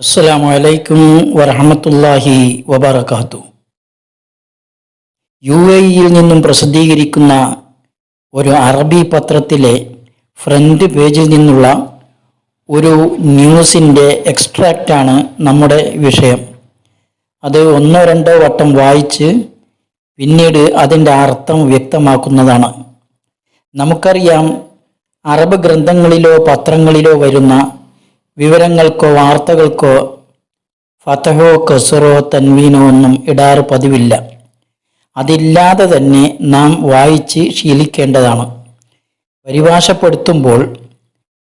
അസ്സലാമു അലൈക്കും വറഹമത്തല്ലാഹി വബർക്കാത്തു യു എ ഇയിൽ നിന്നും പ്രസിദ്ധീകരിക്കുന്ന ഒരു അറബി പത്രത്തിലെ ഫ്രണ്ട് പേജിൽ നിന്നുള്ള ഒരു ന്യൂസിന്റെ എക്സ്ട്രാക്റ്റാണ് നമ്മുടെ വിഷയം. അത് ഒന്നോ രണ്ടോ വട്ടം വായിച്ച് പിന്നീട് അതിന്റെ അർത്ഥം വ്യക്തമാക്കുന്നതാണ്. നമുക്കറിയാം അറബ് ഗ്രന്ഥങ്ങളിലോ പത്രങ്ങളിലോ വരുന്ന വിവരങ്ങൾക്കോ വാർത്തകൾക്കോ ഫതഹോ കസറോ തൻവീനോ ഒന്നും ഇടാറ് പതിവില്ല. അതില്ലാതെ തന്നെ നാം വായിച്ച് ശീലിക്കേണ്ടതാണ്. പരിഭാഷപ്പെടുത്തുമ്പോൾ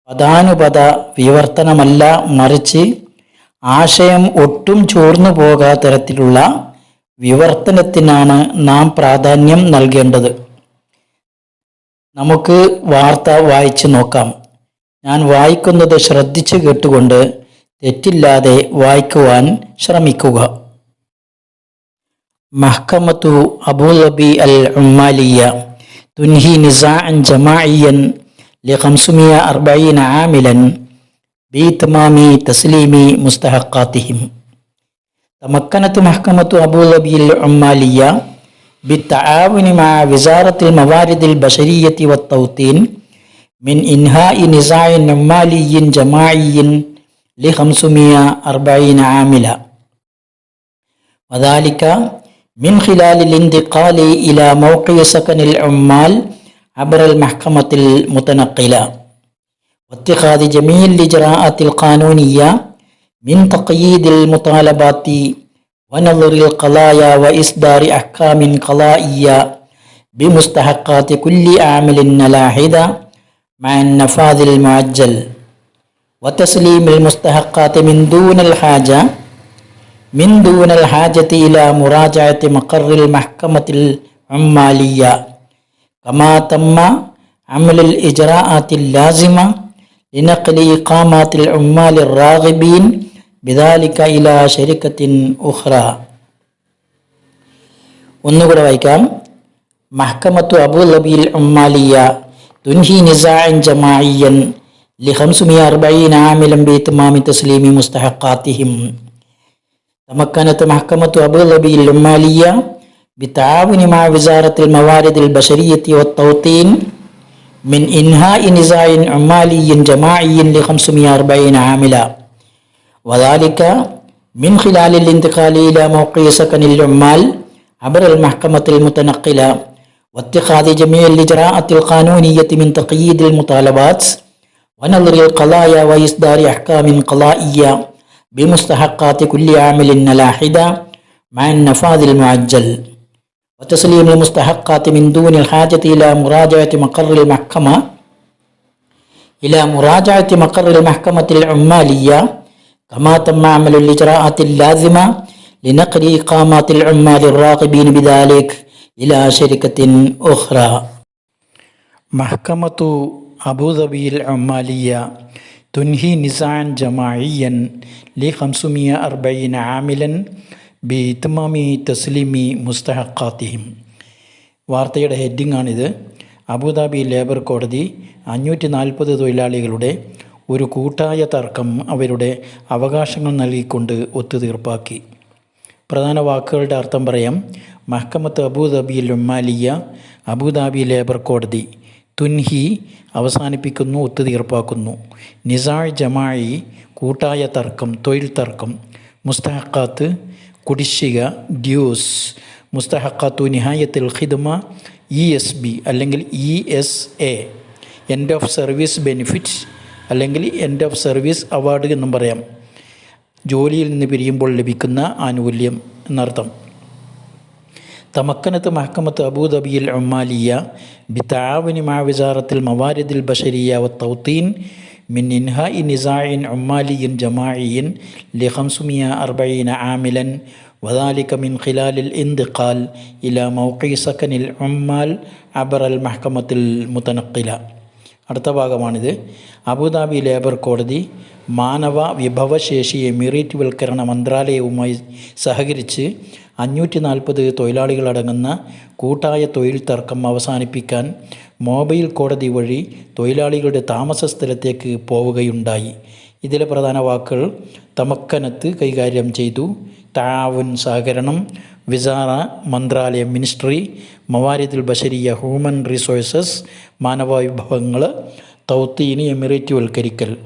പദാനുപത വിവർത്തനമല്ല മറിച്ച് ആശയം ഒട്ടും ചോർന്നു പോകാത്ത തരത്തിലുള്ള വിവർത്തനത്തിനാണ് നാം പ്രാധാന്യം നൽകേണ്ടത്. നമുക്ക് വാർത്ത വായിച്ചു നോക്കാം. ഞാൻ വായിക്കുന്നത് ശ്രദ്ധിച്ചു കേട്ടുകൊണ്ട് തെറ്റില്ലാതെ വായിക്കുവാൻ ശ്രമിക്കുക മഹ്കമത്തു അബൂലബി അൽ ഉമ്മാലിയ തുൻഹി നിസാഅൻ ജമാഇയൻ لخمسمية أربعين عاملا بإتمام تسليم مستحقاتهم تمكنت محكمة أبو ظبي العمالية بالتعاون مع وزارة الموارد البشرية والتوطين من إنهاء نزاع عمالي جماعي لخمسمائة أربعين عاملا. وذلك من خلال الانتقال إلى موقع سكن العمال عبر المحكمة المتنقلة. واتخاذ جميع الإجراءات القانونية من تقييد المطالبات ونظر القضايا وإصدار أحكام قضائية بمستحقات كل عامل على حدة مع النفاذ المعجل وتسليم المستحقات من دون الحاجة من دون الحاجة إلى مراجعة مقر المحكمة العمالية كما تم عمل الإجراءات اللازمة لنقل إقامات العمال الراغبين بذلك إلى شركة أخرى ഒന്നുകൂടെ വായിക്കാം മഹ്കമത്തു അബുലബിൽ ഉമ്മാലിയ تنهي نزاعا جماعيا ل 540 عاملا بإتمام تسليم مستحقاتهم. تمكنت محكمة أبو ظبي العمالية بالتعاون مع وزارة الموارد البشرية والتوطين من إنهاء نزاع عمالي جماعي ل 540 عاملا. وذلك من خلال الانتقال إلى موقع سكن العمال عبر المحكمة المتنقلة. واتخاذ جميع الإجراءات القانونية من تقييد المطالبات ونظر القضايا وإصدار أحكام قضائية بمستحقات كل عامل على مع النفاذ المعجل وتسليم المستحقات من دون الحاجة إلى مراجعة مقر المحكمة إلى مراجعة مقر المحكمة العمالية كما تم عمل الإجراءات اللازمة لنقل إقامات العمال الراغبين بذلك ഇലാ ഷരിക്കത്തിൻ ഒഹ്റ മഹ്കമത്തു അബുദാബിയിൽ അമ്മാലിയ തുൻഹി നിസാൻ ജമായിയൻ ലി ഹംസുമിയ അർബൈൻ ആമിലൻ ബി ഇത്മമി തസ്ലിമി മുസ്തഹഖാത്തിഹിം. വാർത്തയുടെ ഹെഡിങ്ങാണിത് അബുദാബി ലേബർ കോടതി അഞ്ഞൂറ്റി നാൽപ്പത് തൊഴിലാളികളുടെ ഒരു കൂട്ടായ തർക്കം അവരുടെ അവകാശങ്ങൾ നൽകിക്കൊണ്ട് ഒത്തുതീർപ്പാക്കി. പ്രധാന വാക്കുകളുടെ അർത്ഥം പറയാം. മഹ്കമത്ത് അബുദാബിയിൽ ഉമ്മാലിയ അബുദാബി ലേബർ കോടതി തുൻഹി അവസാനിപ്പിക്കുന്നു ഒത്തുതീർപ്പാക്കുന്നു. നിസാൾ ജമായി കൂട്ടായ തർക്കം തൊഴിൽ തർക്കം മുസ്തഹക്കാത്ത് കുടിശ്ശിക ഡ്യൂസ് മുസ്തഹക്കാത്തു നിഹായത്തിൽ ഖിദ്മ ഇ എസ് ബി അല്ലെങ്കിൽ E S A end of service benefit അല്ലെങ്കിൽ എൻഡ് ഓഫ് സർവീസ് അവാർഡ് എന്നും പറയാം. ജോലിയിൽ നിന്ന് പിരിയുമ്പോൾ ലഭിക്കുന്ന ആനുകൂല്യം എന്നർത്ഥം. تمكنت محكمة أبو ظبي العمالية بالتعاون مع وزارة الموارد البشرية والتوطين من إنهاء نزاع عمالي جماعي لخمسمائة أربعين عاملا وذلك من خلال الانتقال إلى موقع سكن العمال عبر المحكمة المتنقلة അടുത്ത ഭാഗമാണിത് അബുദാബി ലേബർ കോടതി മാനവ വിഭവശേഷി എമിറേറ്റ്വൽക്കരണ മന്ത്രാലയവുമായി സഹകരിച്ച് അഞ്ഞൂറ്റി നാൽപ്പത് തൊഴിലാളികളടങ്ങുന്ന കൂട്ടായ തൊഴിൽ തർക്കം അവസാനിപ്പിക്കാൻ മൊബൈൽ കോടതി വഴി തൊഴിലാളികളുടെ താമസ സ്ഥലത്തേക്ക് പോവുകയുണ്ടായി. ഇതിലെ പ്രധാന വാക്കുകൾ തമക്കനത്ത് കൈകാര്യം ചെയ്തു. താവുൻ സഹകരണം വിസാറ മന്ത്രാലയ മിനിസ്ട്രി മവാരിദുൽ ബഷരിയ ഹ്യൂമൻ റിസോഴ്സസ് മാനവ വിഭവങ്ങൾ തൗത്തീനി എമിറേറ്റ് എമിറേറ്റുവൽക്കരിക്കൽ.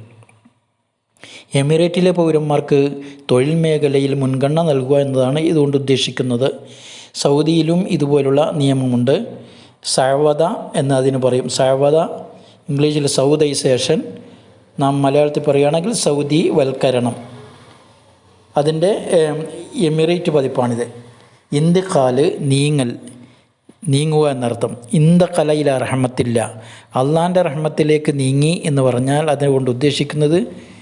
എമിറേറ്റിലെ പൗരന്മാർക്ക് തൊഴിൽ മേഖലയിൽ മുൻഗണന നൽകുക എന്നതാണ് ഇതുകൊണ്ട് ഉദ്ദേശിക്കുന്നത്. സൗദിയിലും ഇതുപോലുള്ള നിയമമുണ്ട്. സഴവത എന്നതിന് പറയും. സഴവത ഇംഗ്ലീഷിൽ സൗദൈസേഷൻ. നാം മലയാളത്തിൽ പറയുകയാണെങ്കിൽ സൗദി വൽക്കരണം അതിന്റെ എമിറേറ്റ് പതിപ്പാണിത്. ഇന്ത്യക്കാൽ നീങ്ങൽ നീങ്ങുക എന്നർത്ഥം. ഇന്ത റഹ്മത്തില്ല. അള്ളാന്റെ റഹ്മത്തിലേക്ക് നീങ്ങി എന്ന് പറഞ്ഞാൽ അതുകൊണ്ട് ഉദ്ദേശിക്കുന്നത്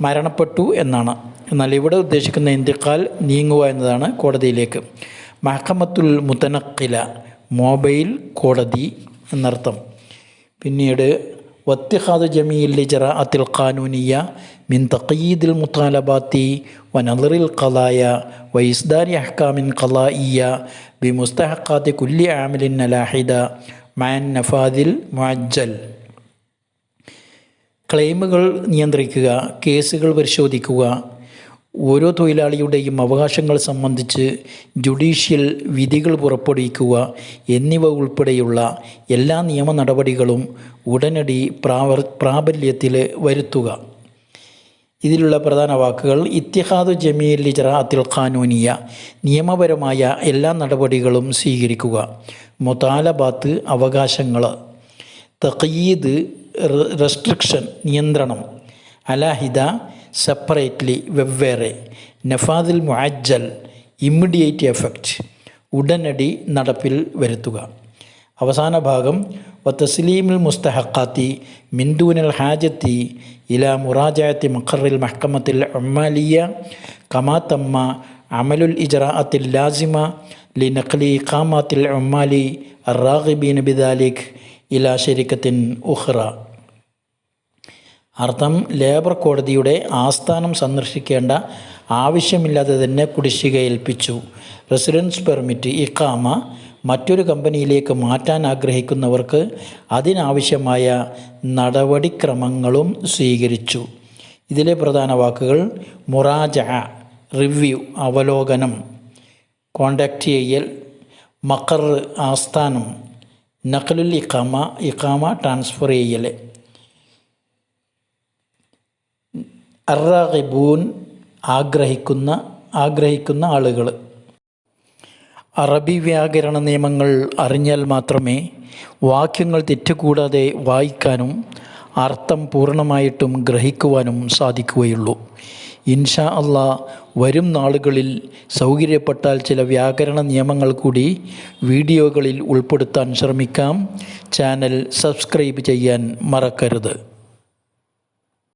മരണപ്പെട്ടു എന്നാണ്. എന്നാൽ ഇവിടെ ഉദ്ദേശിക്കുന്ന ഇന്ത്യക്കാൽ നീങ്ങുക എന്നതാണ് കോടതിയിലേക്ക്. മഹക്കമത്തുൽ മുത്തനക്കില മൊബൈൽ കോടതി എന്നർത്ഥം. പിന്നീട് വത്തിഹാദ് ജമീൽ ജറാഅത്തിൽ ഖാനൂനിയ മിൻ തഖീദിൽ മുത്താലബാത്തി വനദറിൽ ഖലായ വൈസ്ദാരി അഹ്കാമിൻ ഖലായിയ ബി മുസ്തഹക്കാത്തി കുല്ലി ആമിലിൻ അലാഹിദ മാൻ നഫാദിൽ മുഅജ്ജൽ. ക്ലെയിമുകൾ നിയന്ത്രിക്കുക കേസുകൾ പരിശോധിക്കുക ഓരോ തൊഴിലാളിയുടെയും അവകാശങ്ങൾ സംബന്ധിച്ച് ജുഡീഷ്യൽ വിധികൾ പുറപ്പെടുവിക്കുക എന്നിവ ഉൾപ്പെടെയുള്ള എല്ലാ നിയമ നടപടികളും ഉടനടി പ്രാവർ പ്രാബല്യത്തിൽ വരുത്തുക. ഇതിലുള്ള പ്രധാന വാക്കുകൾ ഇത്തിഹാദ് ജമീൽ ലിജറാത്തിൽ ഖാനൂനിയ നിയമപരമായ എല്ലാ നടപടികളും സ്വീകരിക്കുക. മുതാലബാത്ത് അവകാശങ്ങൾ. തഖീദ് റെസ്ട്രിക്ഷൻ നിയന്ത്രണം. അലാഹിദ സെപ്പറേറ്റ്ലി വെവ്വേറെ. നഫാദിൽ മുഅജ്ജൽ ഇമ്മീഡിയറ്റ് എഫക്റ്റ്. ഉടനടി നടപ്പിൽ വരുത്തുക. അവസാന ഭാഗം വ തസ്ലീമിൽ മുസ്തഹക്കാത്തി മിന്ദൂനൽ ഹാജത്തി ഇല മുറാജായത്തി മഖറിൽ മഹ്ക്കമത്തിൽ അമ്മാലിയ കമാത്തമ്മ അമലുൽ ഇജറാഅത്തിൽ ലാസിമ ലി നഖലി കാമാത്തിൽ അമ്മാലി അറാഖിബീൻ ബിദാലിഖ് ഇല ശരിക്കത്തിൻ ഉഹ്റ അർത്ഥം ലേബർ കോടതിയുടെ ആസ്ഥാനം സന്ദർശിക്കേണ്ട ആവശ്യമില്ലാതെ തന്നെ കുടിശ്ശിക ഏൽപ്പിച്ചു. റെസിഡൻസ് പെർമിറ്റ് ഇക്കാമ മറ്റൊരു കമ്പനിയിലേക്ക് മാറ്റാൻ ആഗ്രഹിക്കുന്നവർക്ക് അതിനാവശ്യമായ നടപടിക്രമങ്ങളും സ്വീകരിച്ചു. ഇതിലെ പ്രധാന വാക്കുകൾ മുറാജ റിവ്യൂ അവലോകനം കോണ്ടാക്റ്റ് ചെയ്യൽ മക്കർ ആസ്ഥാനം നഖലുൽ ഇഖാമ ഇഖാമ ട്രാൻസ്ഫർ ചെയ്യൽ. അറാഖിബൂൻ ആഗ്രഹിക്കുന്ന ആഗ്രഹിക്കുന്ന ആളുകൾ അറബി വ്യാകരണ നിയമങ്ങൾ അറിഞ്ഞാൽ മാത്രമേ വാക്യങ്ങൾ തെറ്റുകൂടാതെ വായിക്കാനും അർത്ഥം പൂർണമായിട്ടും ഗ്രഹിക്കുവാനും സാധിക്കുകയുള്ളൂ. ഇൻഷാ അള്ളാ വരും നാളുകളിൽ സൗകര്യപ്പെട്ടാൽ ചില വ്യാകരണ നിയമങ്ങൾ കൂടി വീഡിയോകളിൽ ഉൾപ്പെടുത്താൻ ശ്രമിക്കാം. ചാനൽ സബ്സ്ക്രൈബ് ചെയ്യാൻ മറക്കരുത്.